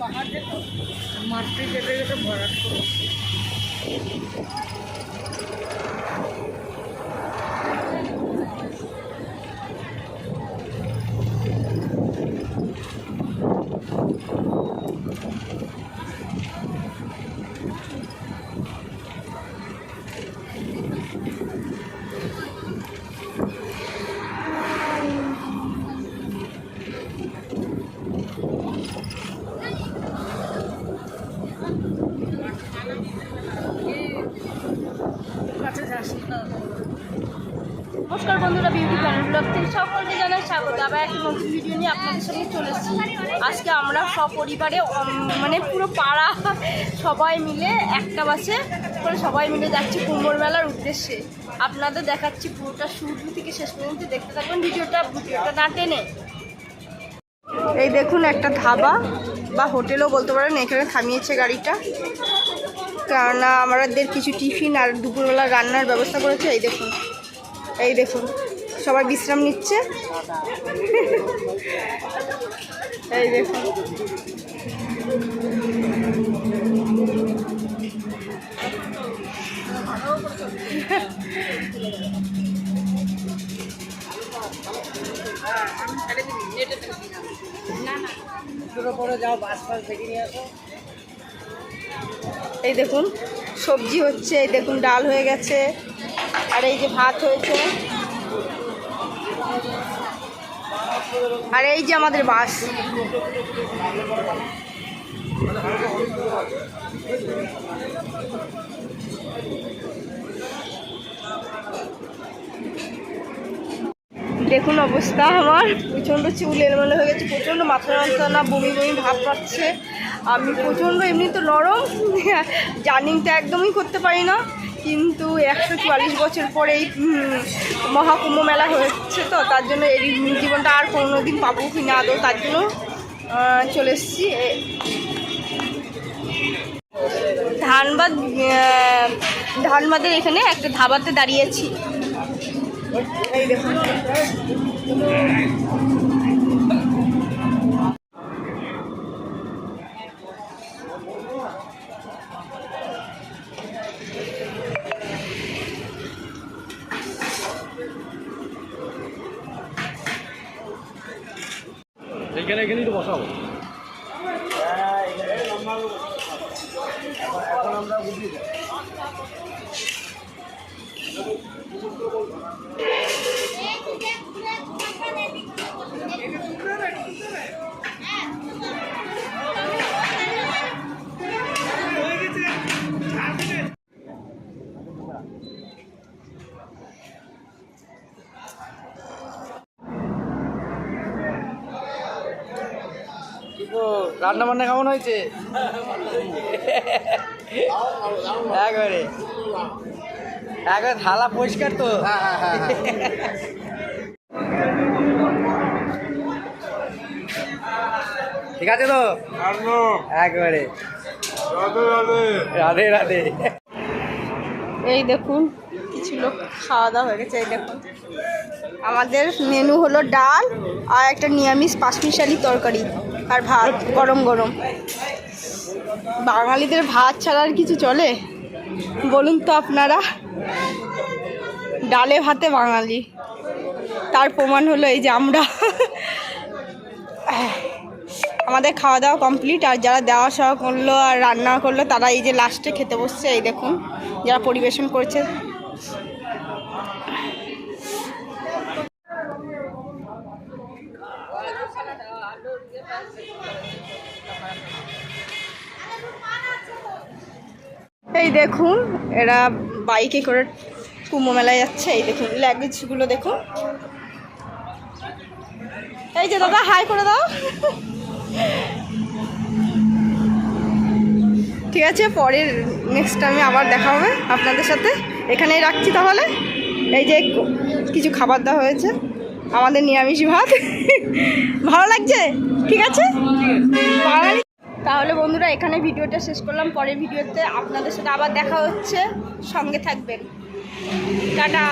পাহাড় দেখো মাঠটি কেটে কেটে ভরাট করে বন্ধুরা বিউটি প্ল্যানেট ব্লগ থেকে সকলকে জানাই স্বাগত। আবার একটা নতুন ভিডিও নিয়ে আপনাদের সঙ্গে চলে আজকে আমরা সপরিবারে মানে পুরো পাড়া সবাই মিলে একটা বাসে করে সবাই মিলে যাচ্ছি কুম্ভর মেলার উদ্দেশ্যে। আপনাদের দেখাচ্ছি পুরোটা শুরু থেকে শেষ পর্যন্ত। দেখতে থাকবেন ভিডিওটা ভিডিওটা না টেনে। এই দেখুন একটা ধাবা, বা হোটেলও বলতে পারেন, এখানে থামিয়েছে গাড়িটা। কেননা আমাদের কিছু টিফিন আর দুপুরবেলা রান্নার ব্যবস্থা করেছে, এই দেখুন। এই দেখুন, সবাই বিশ্রাম নিচ্ছে। এই দেখুন। এই দেখুন, সবজি হচ্ছে, এই দেখুন, ডাল হয়ে গেছে। আর এই যে ভাত হয়েছে। আর এই যে আমাদের বাস। দেখুন অবস্থা আমার। প্রচণ্ড চুল এলোমেলো হয়ে গেছে, প্রচণ্ড মাথা যন্ত্রণা, বমি বমি ভাব পাচ্ছে আমি প্রচণ্ড এমনি তো নরম, জার্নিংটা একদমই করতে পারি না। কিন্তু একশো চুয়াল্লিশ বছর পরে এই মহাকুম্ভ মেলা হচ্ছে তো, তার জন্য এই জীবনটা আর কোনো দিন পাবো কি না আদৌ তার জন্য চলে এসেছি। ধানবাদ ধানবাদের এখানে একটা ধাবাতে দাঁড়িয়েছি এই দেখুন। এখানে এখানেই তো বসাবো। এখন আমরা বুঝি রান্না বান্না কেমন হয়েছে? একবারে। একবার থালা পরিষ্কার তো। ঠিক আছে তো? একবারে। রাধে রাধে। এই দেখুন কিছু লোক খাওয়া দাওয়া হয়ে গেছে, এই দেখুন আমাদের মেনু হলো ডাল আর একটা নিরামিষ পাঁচমিশালি তরকারি আর ভাত, গরম গরম। বাঙালিদের ভাত ছাড়া আর কিছু চলে? বলুন তো আপনারা। ডালে ভাতে বাঙালি। তার প্রমাণ হলো এই যে আমরা। আমাদের খাওয়া দাওয়া কমপ্লিট আর যারা দেওয়া সওয়া করল আর রান্না করল তারা এই যে লাস্টে খেতে বসছে, এই দেখুন। যারা পরিবেশন করছে। এই দেখুন, এরা বাইকে করে কুম্ভ মেলায় যাচ্ছে। এই দেখুন ল্যাগেজগুলো দেখুন। এই যে দাদা হাই করে দাও। ঠিক আছে, পরের নেক্সট টাইমে আবার দেখা হবে আপনাদের সাথে। এখানেই রাখছি তাহলে। এই যে কিছু খাবার দেওয়া হয়েছে। আমাদের নিরামিষ ভাত। ভালো লাগছে? ঠিক আছে? তাহলে বন্ধুরা, এখানে ভিডিওটা শেষ করলাম। পরের ভিডিওতে আপনাদের সাথে আবার দেখা হচ্ছে। সঙ্গে থাকবেন। টাটা।